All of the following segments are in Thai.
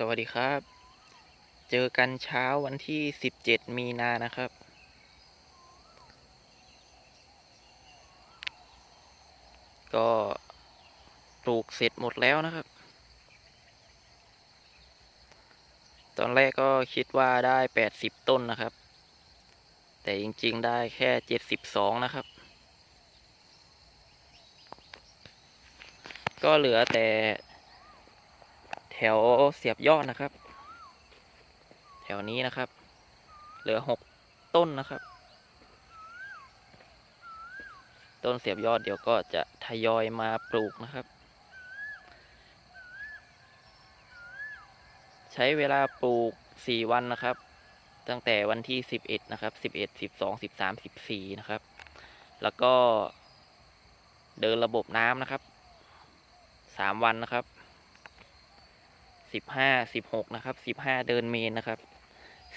สวัสดีครับ เจอกันเช้าวันที่ 17 มีนานะครับ ก็ปลูกเสร็จหมดแล้วนะครับ ตอนแรกก็คิดว่าได้ 80 ต้นนะครับ แต่จริงๆได้แค่ 72 นะครับ ก็เหลือแต่ แถวเสียบยอดนะครับ แถวนี้นะครับ เหลือหกต้นนะครับ ต้นเสียบยอดเดี๋ยวก็จะทยอยมาปลูกนะครับ ใช้เวลาปลูกสี่วันนะครับ ตั้งแต่วันที่สิบเอ็ดนะครับสิบเอ็ดสิบสองสิบสามสิบสี่นะครับ แล้วก็เดินระบบน้ำนะครับสามวันนะครับ สิบห้าสิบหกนะครับสิบห้าเดินเมนนะครับ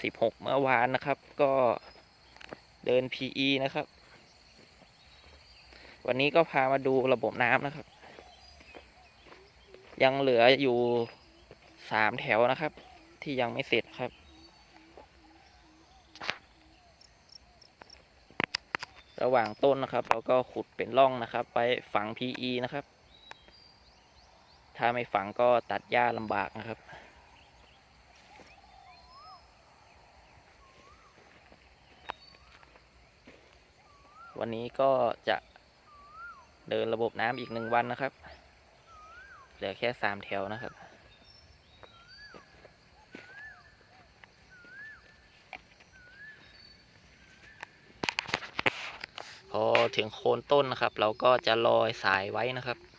สิบหกเมื่อวานนะครับ ก็เดิน PE นะครับ วันนี้ก็พามาดูระบบน้ำนะครับ ยังเหลืออยู่สามแถวนะครับ ที่ยังไม่เสร็จครับ ระหว่างต้นนะครับ เราก็ขุดเป็นร่องนะครับ ไปฝัง PE นะครับ ถ้าไม่ฝังก็ตัดหญ้าลำบากนะครับ วันนี้ก็จะเดินระบบน้ำอีกหนึ่งวันนะครับ เหลือแค่สามแถวนะครับพอถึงโคนต้นนะครับ เราก็จะลอยสายไว้นะครับ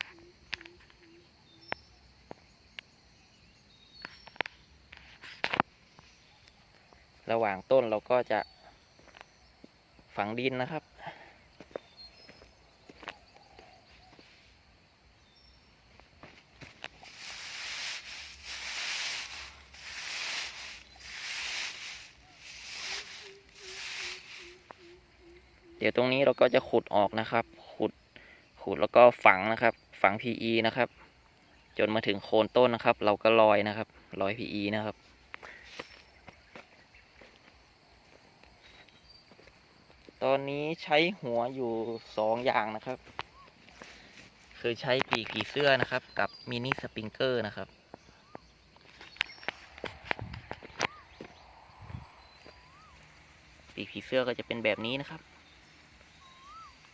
ระหว่างต้นเราก็จะฝังดินนะครับ เดี๋ยวตรงนี้เราก็จะขุดออกนะครับ ขุดขุดแล้วก็ฝังนะครับ ฝัง PE นะครับ จนมาถึงโคนต้นนะครับ เราก็ลอยนะครับลอย PE นะครับ ตอ นนี้ใช้หัวอยู่สองอย่างนะครับ คือใช้ปีกผีเสื้อนะครับ กับมินิสปริงเกอร์นะครับ ปีกผีเสื้อก็จะเป็นแบบนี้นะครับ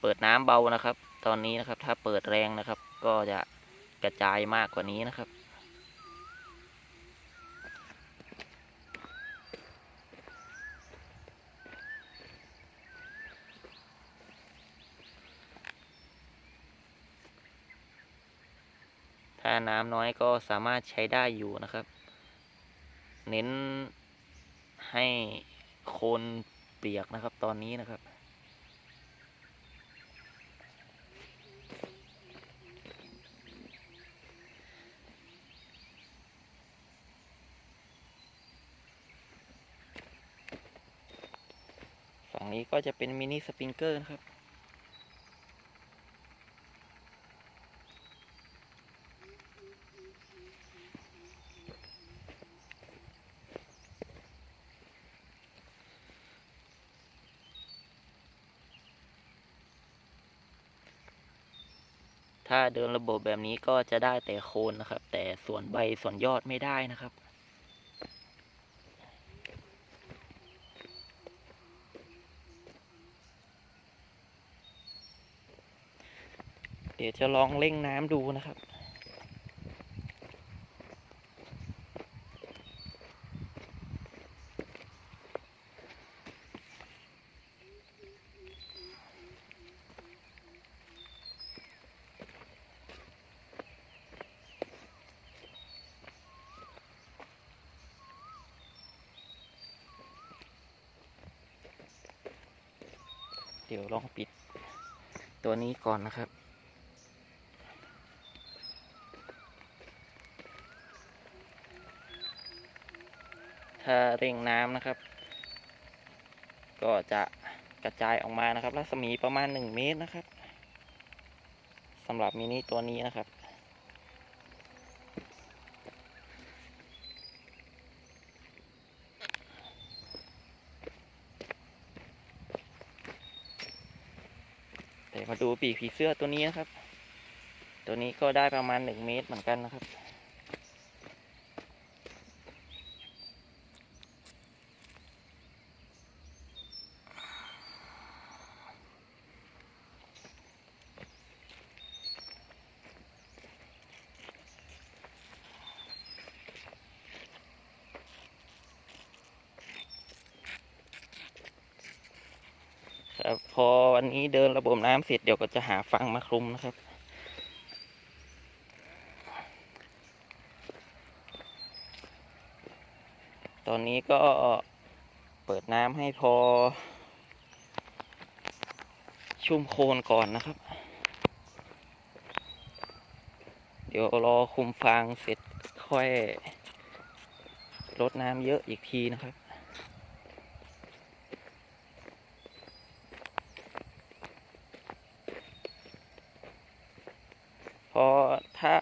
เปิดน้ำเบานะครับ ตอนนี้นะครับ ถ้าเปิดแรงนะครับ ก็จะกระจายมากกว่านี้นะครับ ถ้าน้ำน้อยก็สามารถใช้ได้อยู่นะครับ เน้นให้โคนเปียกนะครับ ตอนนี้นะครับ ฝั่งนี้ก็จะเป็นมินิสปริงเกอร์นะครับ ถ้าเดินระบบแบบนี้ก็จะได้แต่โคนนะครับ แต่ส่วนใบส่วนยอดไม่ได้นะครับ เดี๋ยวจะลองเล่งน้ำดูนะครับ เดี๋ยวลองปิดตัวนี้ก่อนนะครับ ถ้าเร่งน้ำนะครับ ก็จะกระจายออกมานะครับ รัศมีประมาณ 1 เมตรนะครับสำหรับมินิตัวนี้นะครับ มาดูปีกผีเสื้อตัวนี้นะครับ ตัวนี้ก็ได้ประมาณหนึ่งเมตรเหมือนกันนะครับ พอวันนี้เดินระบบน้ำเสร็จเดี๋ยวก็จะหาฟังมาคลุมนะครับตอนนี้ก็เปิดน้ำให้พอ ชุ่มโคลนก่อนนะครับ เดี๋ยวรอคุมฟางเสร็จค่อยลดน้ำเยอะอีกทีนะครับ เพราะ ถ้า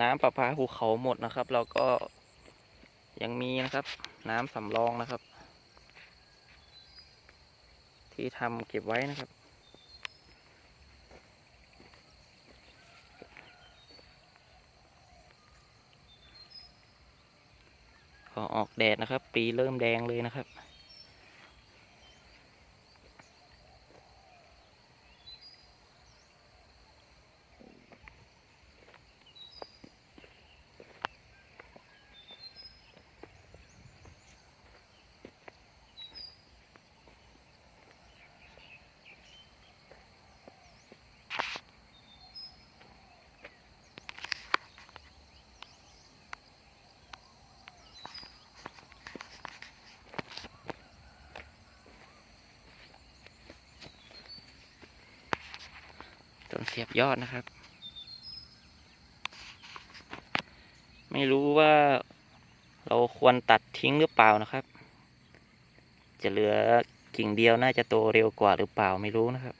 น้ำประปาภูเขาหมดนะครับ เราก็ยังมีนะครับ น้ำสำรองนะครับ ที่ทำเก็บไว้นะครับ พอออกแดดนะครับ ปีเริ่มแดงเลยนะครับ สียบยอดนะครับ ไม่รู้ว่าเราควรตัดทิ้งหรือเปล่านะครับ จะเหลือกิ่งเดียวน่าจะโตเร็วกว่าหรือเปล่าไม่รู้นะครับ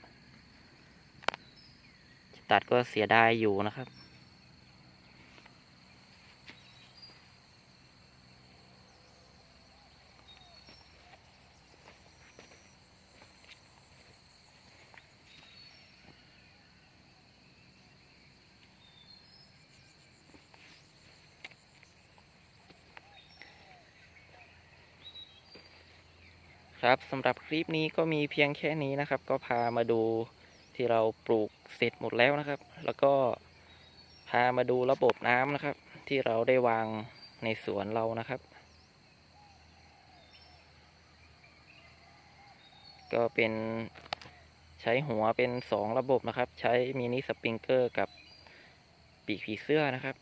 จะตัดก็เสียดายอยู่นะครับ ครับสำหรับคลิปนี้ก็มีเพียงแค่นี้นะครับ ก็พามาดูที่เราปลูกเสร็จหมดแล้วนะครับ แล้วก็พามาดูระบบน้ำนะครับ ที่เราได้วางในสวนเรานะครับ ก็เป็นใช้หัวเป็นสองระบบนะครับ ใช้มินิสปริงเกอร์กับปีกผีเสื้อนะครับ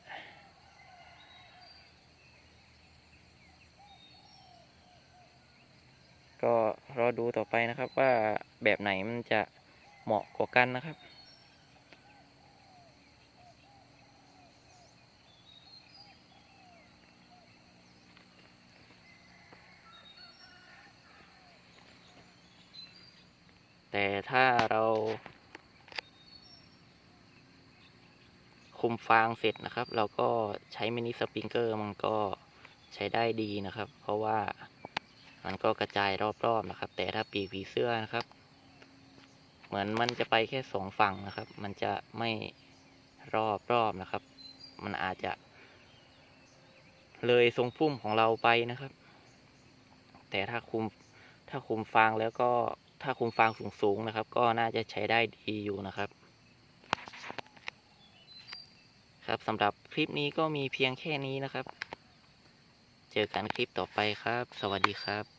ก็รอดูต่อไปนะครับว่าแบบไหนมันจะเหมาะกว่ากันนะครับ แต่ถ้าเราคุมฟางเสร็จนะครับ เราก็ใช้มินิสปริงเกอร์มันก็ใช้ได้ดีนะครับ เพราะว่า มันก็กระจายรอบๆนะครับ แต่ถ้าปีกผีเสื้อนะครับ เหมือนมันจะไปแค่สองฝั่งนะครับ มันจะไม่รอบๆนะครับ มันอาจจะ เลยทรงพุ่มของเราไปนะครับ แต่ถ้าคุมถ้าคุมฟางแล้วก็ถ้าคุมฟางสูงๆนะครับ ก็น่าจะใช้ได้ดีอยู่นะครับครับสำหรับคลิปนี้ก็มีเพียงแค่นี้นะครับ เจอกันคลิปต่อไปครับ สวัสดีครับ